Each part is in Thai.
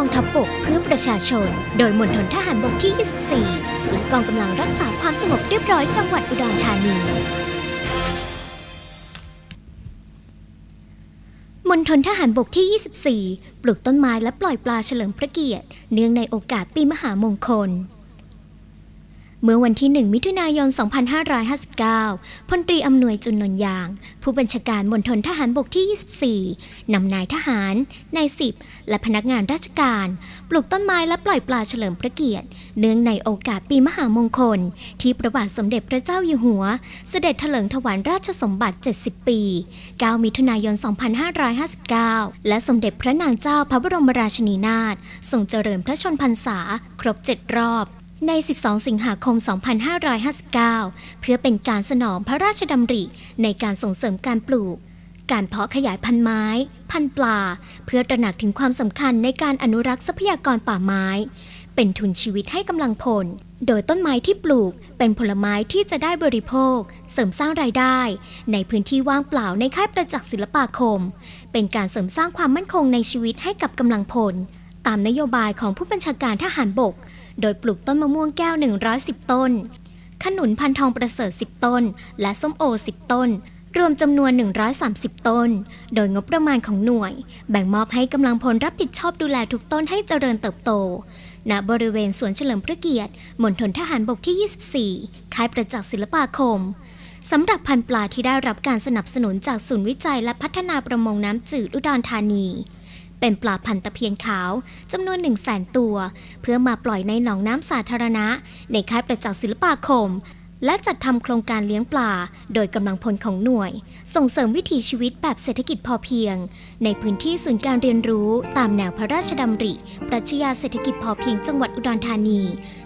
องทัพบกเพื่อประชาชน โดยมณฑลทหารบกที่ 24 และกองกำลังรักษาความสงบเรียบร้อยจังหวัดอุดรธานีมณฑลทหารบกที่ 24 ปลูกต้นไม้และปล่อยปลาเฉลิมพระเกียรติ เนื่องในโอกาสปีมหามงคล เมื่อวันที่ 1 มิถุนายน 2559 พลตรีอำนวยจุนนนยาง ผู้บัญชาการมณฑลทหารบกที่ 24 นำนายทหาร นายสิบ และพนักงานราชการ ปลูกต้นไม้และปล่อยปลาเฉลิมพระเกียรติ เนื่องในโอกาสปีมหามงคล ที่พระบาทสมเด็จพระเจ้าอยู่หัว เสด็จเถลิงถวายราชสมบัติ 70 ปี 9 มิถุนายน 2559 และสมเด็จพระนางเจ้าพระบรมราชินีนาถทรงเจริญพระชนพรรษา ครบ 7 รอบ ใน 12 สิงหาคม 2559 เพื่อเป็นการสนองพระราชดำริในการส่งเสริมการปลูก การเพาะขยายพันธุ์ไม้ พันธุ์ปลา เพื่อตระหนักถึงความสำคัญในการอนุรักษ์ทรัพยากรป่าไม้ เป็นทุนชีวิตให้กำลังพล โดยต้นไม้ที่ปลูกเป็นผลไม้ที่จะได้บริโภค เสริมสร้างรายได้ ในพื้นที่ว่างเปล่าในค่ายประจักษ์ศิลปาคม เป็นการเสริมสร้างความมั่นคงในชีวิตให้กับกำลังพลามนโยบายของผู้บัญชาการทหารบก โดยปลูกต้นมะม่วงแก้ว 110 ต้น ขนุนพันทองประเสริฐ 10 ต้น และส้มโอ 10 ต้น รวมจำนวน 130 ต้น โดยงบประมาณของหน่วย แบ่งมอบให้กำลังพลรับผิดชอบดูแลทุกต้นให้เจริญเติบโต ณ บริเวณสวนเฉลิมพระเกียรติมณฑลทหารบกที่ 24 ค่ายประจักษ์ศิลปาคมสำหรับพันธุ์ปลาที่ได้รับการสนับสนุนจากศูนย์วิจัยและพัฒนาประมงน้ำจืดอุดรธานี เป็นปลาพันธุ์ตะเพียนขาวจำนวน1 0 0 0 0แสนตัว เพื่อมาปล่อยในหนองน้ำสาธารณะ ในค่ายประจักษ์ศิลปาคม และจัดทำโครงการเลี้ยงปลา โดยกำลังพลของหน่วย ส่งเสริมวิถีชีวิตแบบเศรษฐกิจพอเพียง ในพื้นที่ศูนย์การเรียนรู้ตามแนวพระราชดำริ ปรัชญาเศรษฐกิจพอเพียงจังหวัดอุดรธานี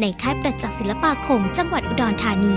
ในค่ายประจักษ์ศิลปาคม จังหวัดอุดรธานี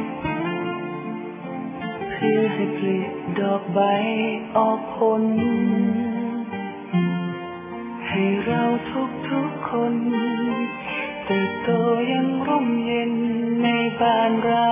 เพื่อให้ผลิดอกใบออกผล ให้เราทุกๆคนเติบโตอยังร่มเย็นในบ้านเรา